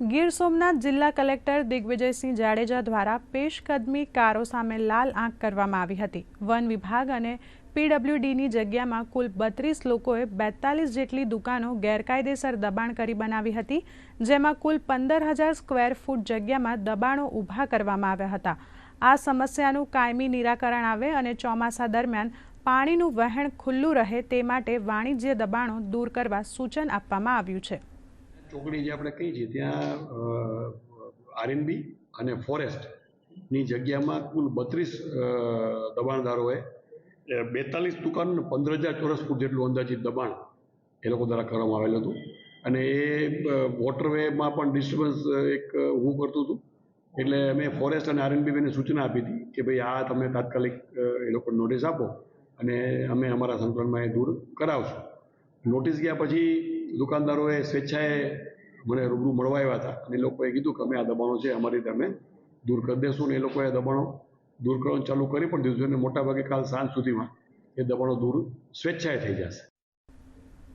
ગીર સોમનાથ જિલ્લા કલેક્ટર દિગ્વિજયસિંહ જાડેજા દ્વારા પેશકદમી કારો સામે લાલ આંખ કરવામાં આવી હતી. વન વિભાગ અને પીડબ્લ્યુડીની જગ્યામાં કુલ બત્રીસ લોકોએ બેતાલીસ જેટલી દુકાનો ગેરકાયદેસર દબાણ કરી બનાવી હતી, જેમાં કુલ પંદર હજાર સ્ક્વેર ફૂટ જગ્યામાં દબાણો ઊભા કરવામાં આવ્યા હતા. આ સમસ્યાનું કાયમી નિરાકરણ આવે અને ચોમાસા દરમિયાન પાણીનું વહેણ ખુલ્લું રહે તે માટે વાણિજ્ય દબાણો દૂર કરવા સૂચન આપવામાં આવ્યું છે. ચોકડી જે આપણે કહીએ છીએ, ત્યાં આરએનબી અને ફોરેસ્ટની જગ્યામાં કુલ બત્રીસ દબાણદારોએ બેતાલીસ દુકાન પંદર હજાર ચોરસ ફૂટ જેટલું અંદાજિત દબાણ એ લોકો દ્વારા કરવામાં આવેલું હતું. અને એ વોટરવેમાં પણ ડિસ્ટર્બન્સ એક ઊભું કરતું હતું. એટલે અમે ફોરેસ્ટ અને આરએનબીને સૂચના આપી હતી કે ભાઈ આ તમે તાત્કાલિક એ લોકો નોટિસ આપો અને અમે અમારા સંકલનમાં એ દૂર કરાવશું. નોટિસ ગયા પછી દુકાનદારોએ સ્વેચ્છાએ મને રૂબરૂ મળવા આવ્યા હતા. અને એ લોકોએ કીધું કે અમે આ દબાણો છે, અમારી રીતે અમે દૂર કરી દઈશું ને એ લોકોએ દબાણો દૂર કરવાનું ચાલુ કરી પણ દીધું છે અને મોટાભાગે કાલ સાંજ સુધીમાં એ દબાણો દૂર સ્વેચ્છાએ થઈ જશે.